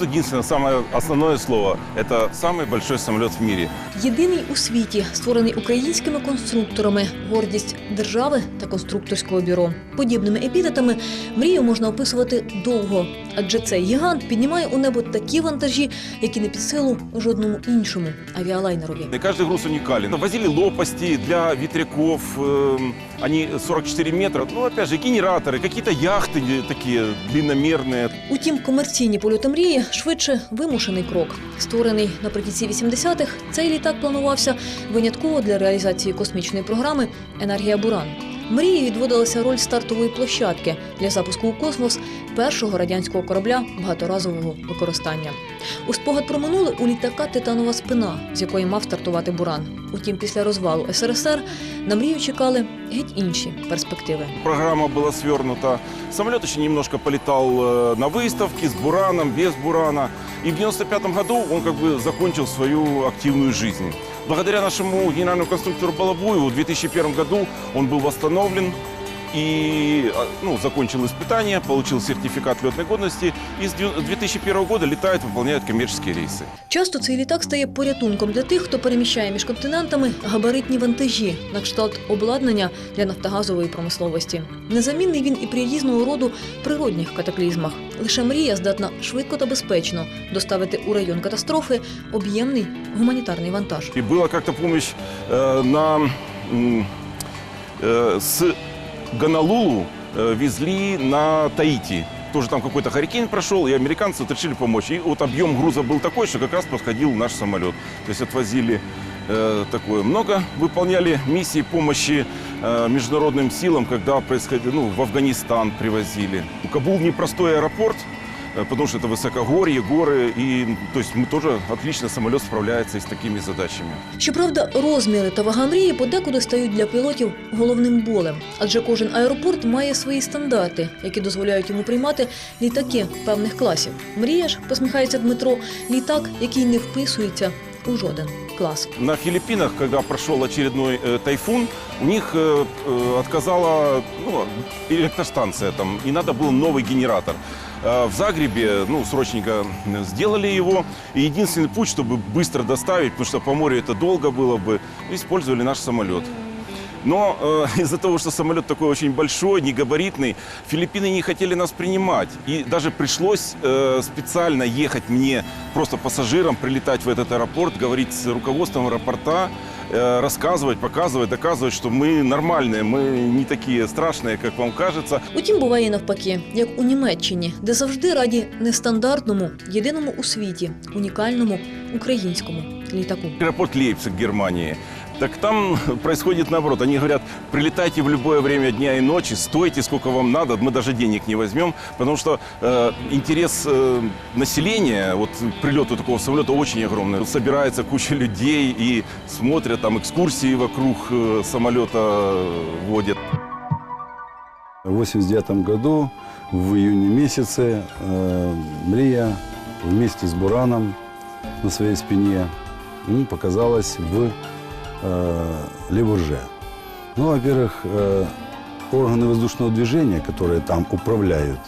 Тут единственное, самое основное слово – это самый большой самолет в мире. Єдиний у світі, створений українськими конструкторами, гордість держави та конструкторського бюро. Подібними епітетами мрію можна описувати довго, адже цей гігант піднімає у небо такі вантажі, які не під силу жодному іншому авіалайнерові. И каждый груз уникален. Возили лопасти для ветряков, эм, они 44 метра. Ну, опять же, генераторы, какие-то яхты такие длинномерные. Утім, комерційні польоти мрії швидше вимушений крок. Створений наприкінці 80-х, цей літак планувався винятково для реалізації космічної програми Енергія Буран. Мрії відводилася роль стартової площадки для запуску у космос першого радянського корабля багаторазового використання. У спогад про минуле у літака титанова спина, з якої мав стартувати буран. Утім, після розвалу СРСР на мрію чекали геть інші перспективи. Программа была свернута. Самолет еще немножко полетал э, на выставке с Бураном, без Бурана. И в 95 году он как бы закончил свою активную жизнь. Благодаря нашему генеральному конструктору Балабуеву в 2001 году он был восстановлен и а, ну, закончил испытания, получил сертификат летной годности и с дю- 2001 года летает, выполняет коммерческие рейсы. Часто цей літак стає порятунком для тих, хто переміщає між континентами габаритні вантажі на кшталт обладнання для нафтогазової промисловості. Незамінний він і при різного роду природних катаклізмах. Лише мрія здатна швидко та безпечно доставити у район катастрофи об'ємний гуманітарний вантаж. И была как-то помощь э, на, м, э, с Гонолулу э, везли на Таити. Тоже там какой-то харикейн прошел, и американцы вот решили помочь. И вот объем груза был такой, что как раз подходил наш самолет. То есть отвозили э, такое много, выполняли миссии помощи э, международным силам, когда происходило, ну, в Афганистан привозили. Кабул непростой аэропорт, э, потому что это высокогорье, горы, и то есть мы тоже отлично самолет справляется и с такими задачами. Щоправда, розміри та вага мрії подекуди стають для пілотів головним болем, адже кожен аеропорт має свої стандарти, які дозволяють йому приймати літаки певних класів. Мрія ж, посміхається Дмитро, літак, який не вписується у жоден клас. На Филиппинах, когда прошел очередной э, тайфун, у них э, э, отказала ну, электростанция там, и надо был новый генератор. Э, в Загребе, ну, срочненько сделали его. И единственный путь, чтобы быстро доставить, потому что по морю это долго было бы, использовали наш самолет. Но э, из-за того, что самолет такой очень большой, негабаритный, Филиппины не хотели нас принимать. И даже пришлось э, специально ехать мне, просто пассажирам, прилетать в этот аэропорт, говорить с руководством аэропорта, э, рассказывать, показывать, доказывать, что мы нормальные, мы не такие страшные, как вам кажется. Утім, буває і навпаки, як у Німеччині, де завжди раді нестандартному, єдиному у світі, унікальному українському літаку. Аэропорт Лейпциг, Германии. Так там происходит наоборот. Они говорят, прилетайте в любое время дня и ночи, стойте сколько вам надо, мы даже денег не возьмем, потому что э, интерес э, населения вот, прилету такого самолета очень огромный. Собирается куча людей и смотрят, там экскурсии вокруг э, самолета э, водят. В 89 году, в июне месяце, э, Мрия вместе с Бураном на своей спине показалась в э, Левурже. Ну, во-первых, э, органы воздушного движения, которые там управляют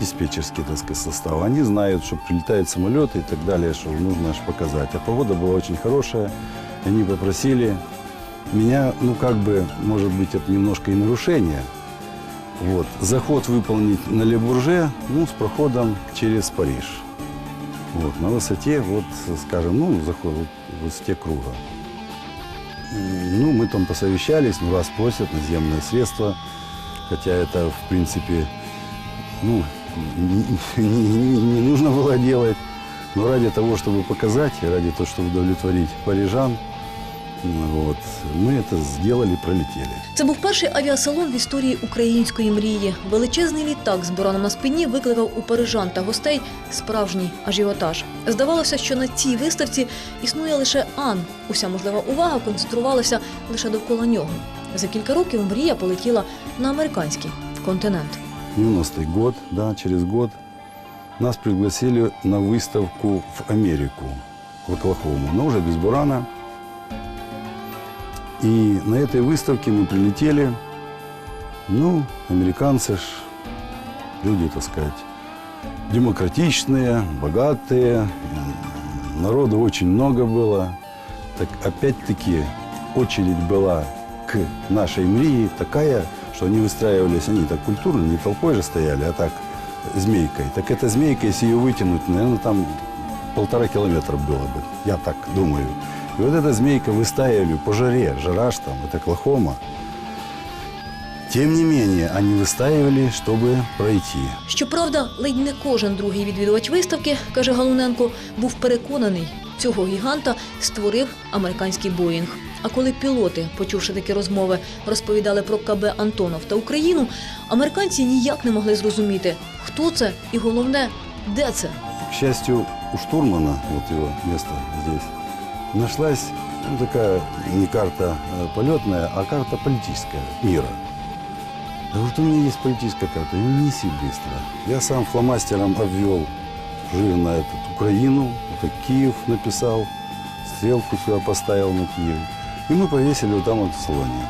диспетчерский, так сказать, состав, они знают, что прилетают самолеты и так далее, что нужно аж показать. А погода была очень хорошая, и они попросили меня, ну, как бы, может быть, это немножко и нарушение, вот. Заход выполнить на Лебурже, ну, с проходом через Париж. Вот, на высоте, вот, скажем, ну, заход вот, высоте круга. Ну, мы там посовещались, ну, раз просят наземные средства, хотя это, в принципе, ну, не, не- не нужно было делать, но ради того, чтобы показать, ради того, чтобы удовлетворить парижан, м, вот, мы это сделали, пролетели. Це був перший авіасалон в історії української мрії. Величезний літак з бураном на спині викликав у парижан та гостей справжній ажіотаж. Здавалося, що на цій виставці існує лише Ан. Уся можлива увага концентрувалася лише довкола нього. За кілька років мрія полетіла на американський континент. 90-й год, да, через год нас пригласили на выставку в Америку, в Оклахому, но уже без Бурана. И на этой выставке мы прилетели, ну, американцы ж, люди, так сказать, демократичные, богатые, народу очень много было. Так опять-таки очередь была к нашей Мрии такая, что они выстраивались, они так культурно, не толпой же стояли, а так змейкой. Так эта змейка, если ее вытянуть, наверное, там полтора километра было бы, я так думаю. И вот эта змейка выстаивали по жаре, жара ж там, это Оклахома. Тем не менее, они выстаивали, чтобы пройти. Щоправда, ледь не кожен другий відвідувач виставки, каже Галуненко, був переконаний, цього гіганта створив американський Боїнг. А коли пілоти, почувши такі розмови, розповідали про КБ Антонов та Україну, американці ніяк не могли зрозуміти, хто це і головне, де це. К счастью, у штурмана, вот его место здесь, Нашлась ну, такая не карта э, полетная, а карта политическая мира. Я говорю, у меня есть политическая карта, ее неси быстро. Я сам фломастером обвел жирно этот, Украину, это Киев написал, стрелку сюда поставил на Киев. И мы повесили вот там вот в салоне.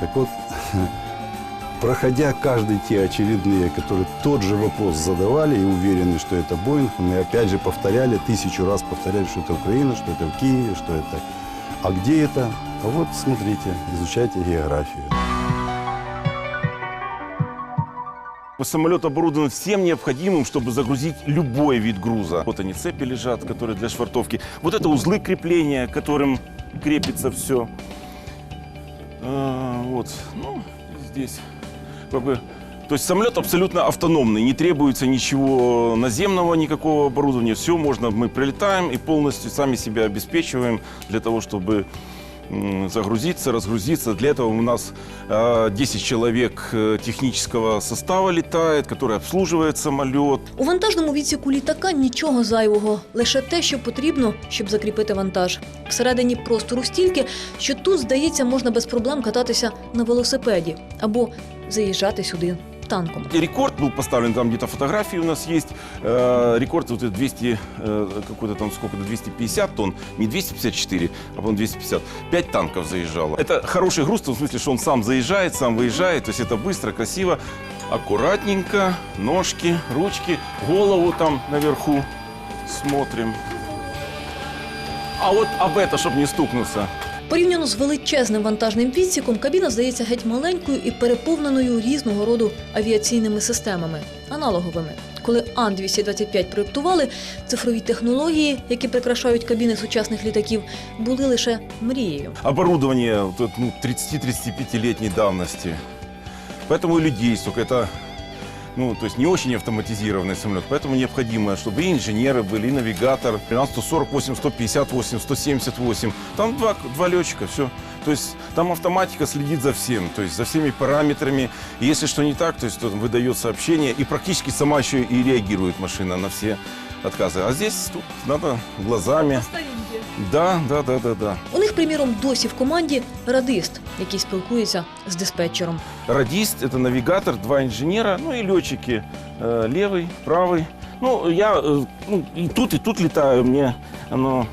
Так вот, проходя каждый те очередные, которые тот же вопрос задавали и уверены, что это Боинг, мы опять же повторяли, тысячу раз повторяли, что это Украина, что это в Киеве, что это... А где это? А вот смотрите, изучайте географию. Самолет оборудован всем необходимым, чтобы загрузить любой вид груза. Вот они цепи лежат, которые для швартовки. Вот это узлы крепления, которым крепится все. вот, ну, здесь как бы... То есть самолет абсолютно автономный, не требуется ничего наземного, никакого оборудования. Все можно, мы прилетаем и полностью сами себя обеспечиваем для того, чтобы м, загрузиться, разгрузиться. Для этого у нас э, 10 человек э, технического состава летает, который обслуживает самолет. У вантажному відсіку літака нічого зайвого, лише те, що потрібно, щоб закріпити вантаж. Всередині простору стільки, що тут, здається, можна без проблем кататися на велосипеді або заїжджати сюди Танком. Рекорд был поставлен, там где-то фотографии у нас есть. Э, рекорд вот это 200, э, какой-то там сколько, 250 тонн, не 254, а по-моему 250. Пять танков заезжало. Это хороший груз, в том смысле, что он сам заезжает, сам выезжает, то есть это быстро, красиво, аккуратненько, ножки, ручки, голову там наверху смотрим. А вот об это, чтобы не стукнуться. Порівняно з величезним вантажним відсіком, кабіна здається геть маленькою і переповненою різного роду авіаційними системами, аналоговими. Коли Ан-225 проєктували, цифрові технології, які прикрашають кабіни сучасних літаків, були лише мрією. оборудование вот это, ну, 30-35-летней давности. Поэтому и людей столько. Это ну, то есть не очень автоматизированный самолет. Поэтому необходимо, чтобы и инженеры были, и навигатор. 148, 158, 178. Там два, два летчика, все. То есть там автоматика следит за всем, то есть за всеми параметрами. И если что не так, то есть то выдает сообщение. И практически сама еще и реагирует машина на все отказы. А здесь тут надо глазами. Да, да, да, да, да. У них, приміром, досі в команді радист, який спілкується з диспетчером. Радист – это навигатор, два инженера, ну и летчики. э, левый, правый. Ну, я э, ну, и тут, и тут летаю. Мне оно,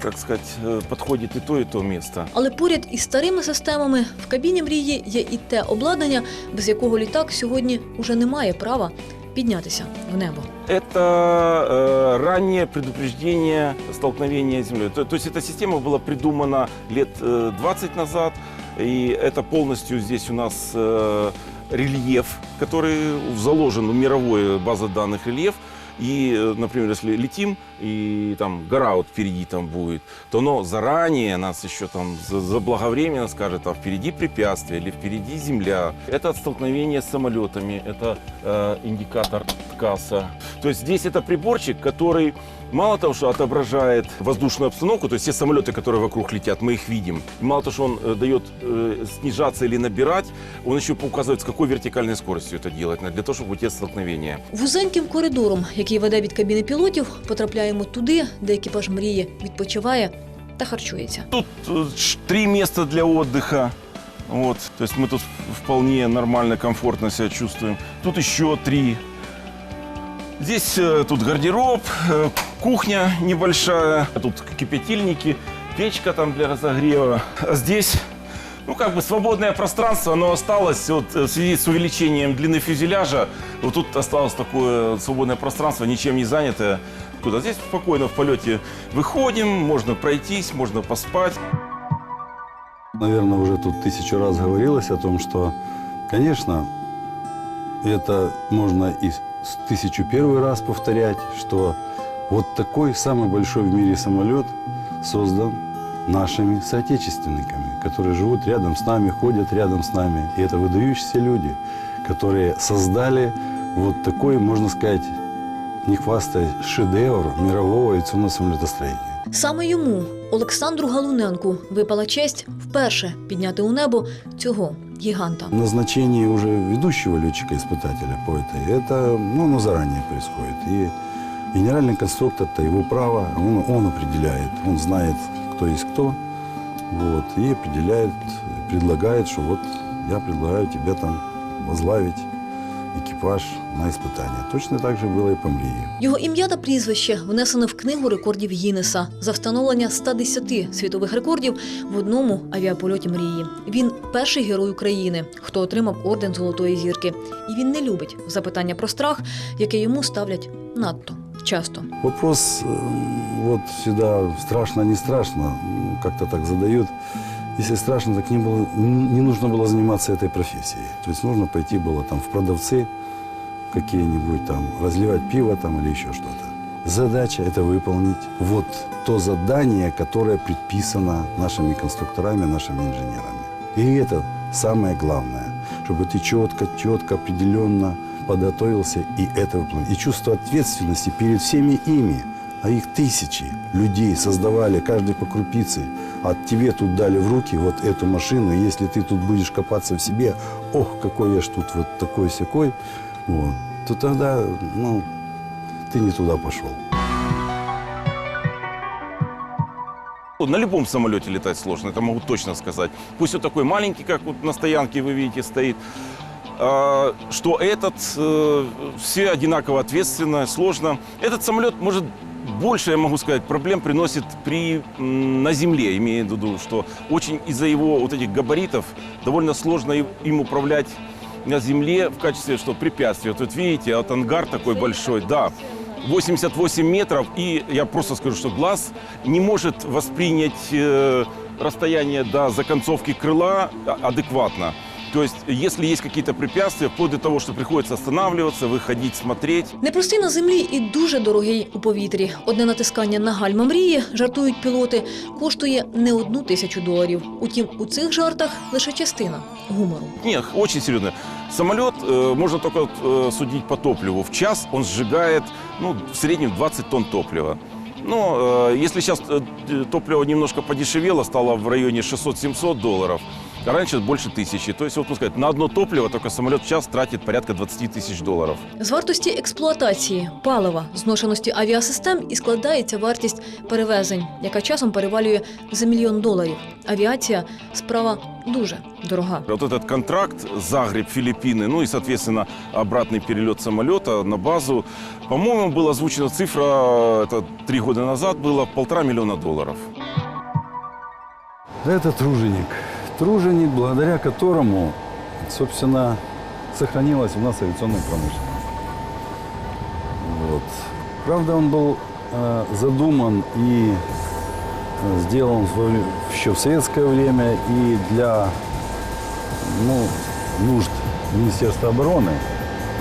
как сказать, э, подходит и то, и то место. Але поряд із старими системами в кабіні мрії є і те обладнання, без якого літак сьогодні уже не має права піднятися в небо. Это э, раннее предупреждение столкновения с Землей. То, то есть эта система была придумана лет э, 20 назад, и это полностью здесь у нас э, рельеф, который заложен в мировой база данных рельеф. И, э, например, если летим, и там гора вот впереди там будет, то оно заранее нас еще там за- заблаговременно скажет, а впереди препятствие или впереди земля. Это от столкновения с самолетами, это э, индикатор ТКАСа. То есть здесь это приборчик, который мало того, что отображает воздушную обстановку, то есть все самолеты, которые вокруг летят, мы их видим. И мало того, что он э, дает э, снижаться или набирать, он еще указывает, с какой вертикальной скоростью это делать, для того, чтобы уйти от столкновения. Вузеньким коридором, який веде від кабіни пілотів, потрапляємо туди, де екіпаж мрії відпочиває та харчується. Тут э, ш- три места для отдыха. Вот, то есть мы тут вполне нормально, комфортно себя чувствуем. Тут еще три. Здесь э, тут гардероб, э, кухня небольшая, тут кипятильники, печка там для разогрева. А здесь ну, как бы свободное пространство, оно осталось вот, э, в связи с увеличением длины фюзеляжа. Вот тут осталось такое свободное пространство, ничем не занятое. Куда здесь спокойно в полете выходим, можно пройтись, можно поспать. Наверное, уже тут тысячу раз говорилось о том, что, конечно, это можно и с тысячу первый раз повторять, что вот такой самый большой в мире самолет создан нашими соотечественниками, которые живут рядом с нами, ходят рядом с нами. И это выдающиеся люди, которые создали вот такой, можно сказать, не хвастаясь, шедевр мирового авиационного самолетостроения. Саме йому, Олександру Галуненку, випала честь вперше підняти у небо цього гіганта. Назначение уже ведущего летчика-испытателя по этой, это ну, оно заранее происходит. И генеральный конструктор – это его право, он, он определяет, он знает, кто есть кто, вот, и определяет, предлагает, что вот я предлагаю тебе там возглавить экипаж на испытание. Точно так же было и по Мрии. Його ім'я та прізвище внесено в книгу рекордів Гіннеса за встановлення 110 світових рекордів в одному авіапольоті мрії. Він перший герой України, хто отримав орден Золотої зірки. І він не любить запитання про страх, яке йому ставлять надто Часто. Вопрос э, вот всегда страшно, не страшно, как-то так задают. Если страшно, так не, было, не нужно было заниматься этой профессией. То есть нужно пойти было там в продавцы какие-нибудь там, разливать пиво там или еще что-то. Задача – это выполнить вот то задание, которое предписано нашими конструкторами, нашими инженерами. И это самое главное, чтобы ты четко, четко, определенно подготовился и это выполнил. И чувство ответственности перед всеми ими, а их тысячи людей создавали, каждый по крупице, а тебе тут дали в руки вот эту машину, если ты тут будешь копаться в себе, ох, какой я ж тут вот такой-сякой, вот, то тогда, ну, ты не туда пошел. На любом самолете летать сложно, это могу точно сказать. Пусть он такой маленький, как вот на стоянке вы видите стоит, что этот э, все одинаково ответственно, сложно. Этот самолет может больше, я могу сказать, проблем приносит при, на земле, имея в виду, что очень из-за его вот этих габаритов довольно сложно им управлять на земле в качестве что препятствия. Тут видите, вот ангар такой большой, да, 88 метров, и я просто скажу, что глаз не может воспринять э, расстояние до законцовки крыла а- адекватно. То есть, если есть какие-то препятствия, вплоть до того, что приходится останавливаться, выходить, смотреть, Непростий на землі і дуже дорогий у повітрі. Одне натискання на гальма мрії, жартують пілоти, коштує не одну тисячу доларів. Утім, у цих жартах лише частина гумору. Нет, очень серьезно. Самолет э, можно только э, судить по топливу. В час он сжигает ну, в среднем 20 тонн топлива. Но э, если сейчас э, д- топливо немножко подешевело, стало в районе 600-700 долларов, а раньше больше тысячи. То есть, вот, можно сказать, на одно топливо только самолет в час тратит порядка 20 тысяч долларов. З вартості експлуатації, палива, зношеності авіасистем і складається вартість перевезень, яка часом перевалює за мільйон доларів. Авіація справа дуже дорога. Вот этот контракт Загреб, Филиппины, ну и, соответственно, обратный перелет самолета на базу, по-моему, была озвучена цифра, это три года назад было, полтора миллиона долларов. Это труженик. Труженик, благодаря которому, собственно, сохранилась у нас авиационная промышленность. Вот. Правда, он был э, задуман и э, сделан еще в советское время и для ну, нужд Министерства обороны,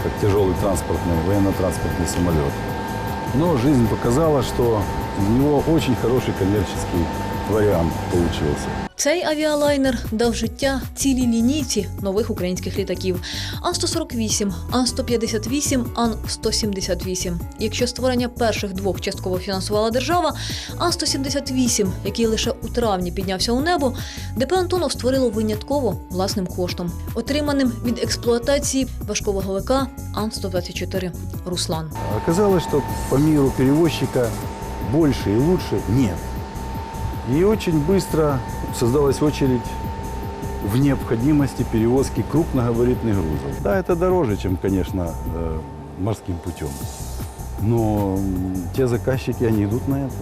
как тяжелый транспортный, военно-транспортный самолет. Но жизнь показала, что из него очень хороший коммерческий вариант получился. Цей авіалайнер дав життя цілій лінійці нових українських літаків Ан-148, Ан-158, Ан-178. Якщо створення перших двох частково фінансувала держава, Ан-178, який лише у травні піднявся у небо, ДП Антонов створило винятково власним коштом, отриманим від експлуатації важкого лека Ан-124 Руслан. Оказалось, что по миру перевозчика больше и лучше нет. И очень быстро создалась очередь в необходимости перевозки крупногабаритных грузов. Да, это дороже, чем, конечно, э, морским путем. Но м, те заказчики, они идут на это.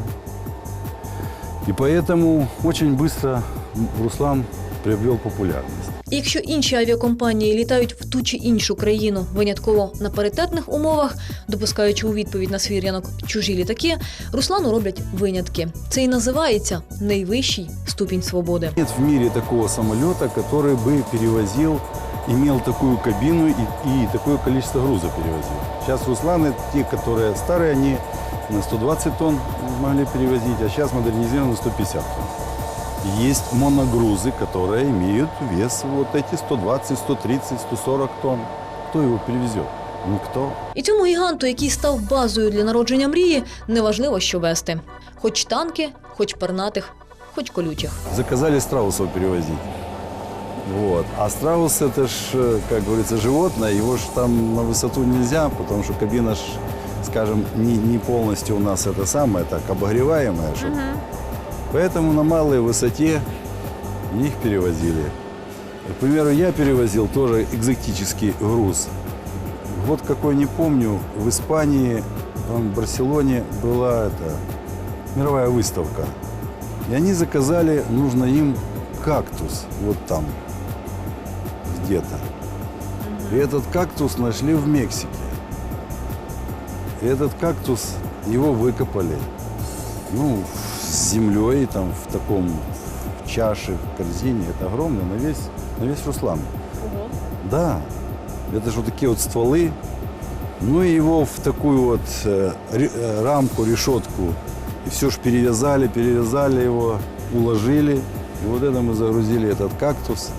И поэтому очень быстро м, Руслан приобрел популярность. І якщо інші авіакомпанії літають в ту чи іншу країну винятково на паритетних умовах, допускаючи у відповідь на свій ринок чужі літаки, Руслану роблять винятки. Це і називається найвищий ступінь свободи. Нет в мире такого самолета, который бы перевозил, имел такую кабину и, и такое количество груза перевозил. Сейчас Русланы, те, которые старые, они на 120 тонн могли перевозить, а сейчас модернизированы на 150 тонн. Есть моногрузы, которые имеют вес вот эти 120, 130, 140 тонн. Кто его перевезет? Никто. І цьому гіганту, який став базою для народження мрії, неважливо, що вести: хоч танки, хоч пернатих, хоч колючих. Заказали страусов перевозить. Вот. А страус это ж, э, как говорится, животное, его ж там на высоту нельзя, потому что кабина ж, скажем, не, не полностью у нас это самое, так, обогреваемая. чтоб- Поэтому на малой высоте их перевозили. К примеру, я перевозил тоже экзотический груз. Вот какой не помню, в Испании, в Барселоне была это, мировая выставка. И они заказали, нужно им кактус вот там, где-то. И этот кактус нашли в Мексике. И этот кактус, его выкопали. Ну, с землей, там, в таком, в чаше, в корзине. Это огромно, на весь, на весь Руслан. Да. Это же вот такие вот стволы. Ну и его в такую вот э, э, рамку, решетку. И все ж перевязали, перевязали его, уложили. И вот это мы загрузили этот кактус.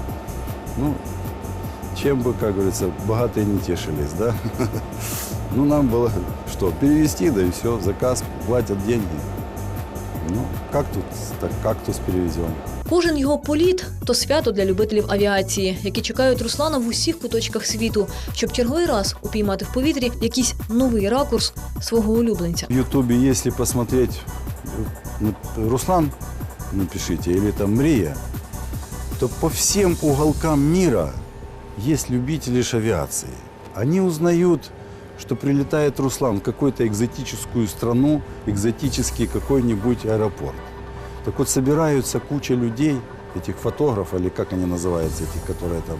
Ну, чем бы, как говорится, богатые не тешились, да? Ну, нам было что, перевести, да и все, заказ, платят деньги. Кактус, так кактус перевезем. Кожен його політ то свято для любителів авіації, які чекають Руслана в усіх куточках світу, щоб черговий раз упіймати в повітрі якийсь новий ракурс свого улюбленця. В Ютубе, если посмотреть ну, Руслан, напишите, или там Мрия, то по всем уголкам мира есть любители ж авиации. Они узнают, что прилетает Руслан в какую-то экзотическую страну, экзотический какой-нибудь аэропорт. Так вот собираются куча людей, этих фотографов, или как они называются, этих, которые там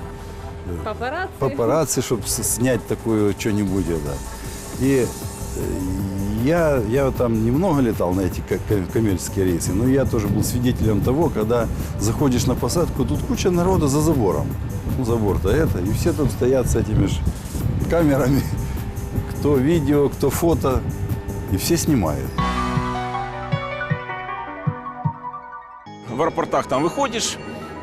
э, Папарацци. папарацци, чтобы снять такое что-нибудь. Да. И э, я, я там немного летал на эти ко- ко- коммерческие рейсы, но я тоже был свидетелем того, когда заходишь на посадку, тут куча народа за забором. Ну, забор-то это, и все тут стоят с этими ж камерами, кто видео, кто фото, и все снимают. В аэропортах там выходишь,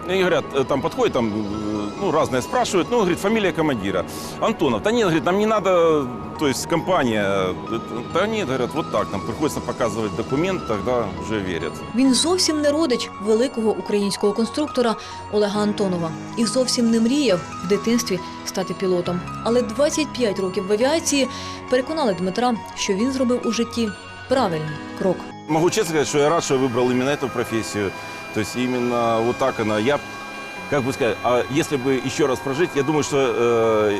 и говорят, э, там подходят, там, э, ну, разные спрашивают, ну, говорит, фамилия командира. Антонов, да нет, говорит, нам не надо, то есть компания, э, да нет, говорят, вот так, нам приходится показывать документ, тогда уже верят. Він зовсім не родич великого українського конструктора Олега Антонова і зовсім не мріяв в дитинстві стати пілотом. Але 25 років в авіації переконали Дмитра, що він зробив у житті правильний крок. Могу честно сказать, что я рад, что я выбрал именно эту профессию. То есть именно вот так она. Я, как бы сказать, а если бы еще раз прожить, я думаю, что э,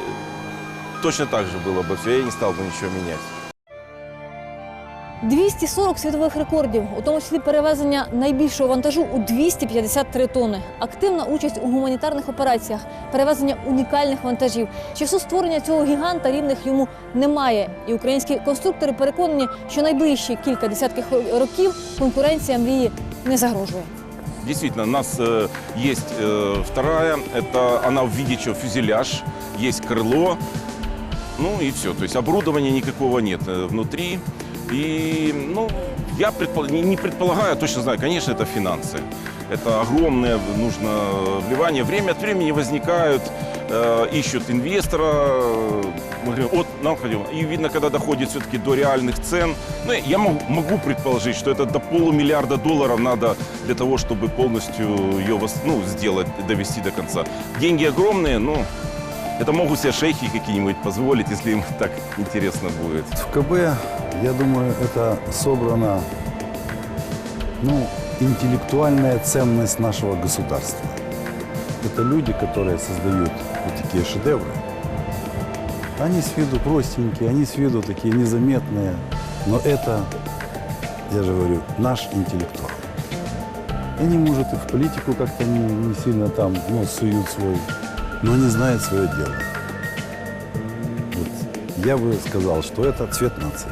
точно так же было бы все, я не стал бы ничего менять. 240 світових рекордів, у тому числі перевезення найбільшого вантажу у 253 тонни, активна участь у гуманітарних операціях, перевезення унікальних вантажів. Часу створення цього гіганта рівних йому немає. І українські конструктори переконані, що найближчі кілька десятків років конкуренція мрії не загрожує. Действительно, у нас э, есть э, вторая, это она в виде чего, фюзеляж, есть крыло, ну и все. То есть оборудования никакого нет э, внутри. И, ну, я предпол- не, не предполагаю, а точно знаю, конечно, это финансы. Это огромное нужно вливание. Время от времени возникают, э, ищут инвестора. э, Мы говорим, вот нам хотим. И видно, когда доходит все-таки до реальных цен. Ну, я могу, могу предположить, что это до полумиллиарда долларов надо для того, чтобы полностью ее ну, сделать, довести до конца. Деньги огромные, но это могут себе шейхи какие-нибудь позволить, если им так интересно будет. В КБ, я думаю, это собрана ну, интеллектуальная ценность нашего государства. Это люди, которые создают вот такие шедевры. Они с виду простенькие, они с виду такие незаметные, но это, я же говорю, наш интеллектуал. Они, может, и в политику как-то не, не сильно там нос суют свой, но они знают свое дело. Вот. Я бы сказал, что это цвет нации.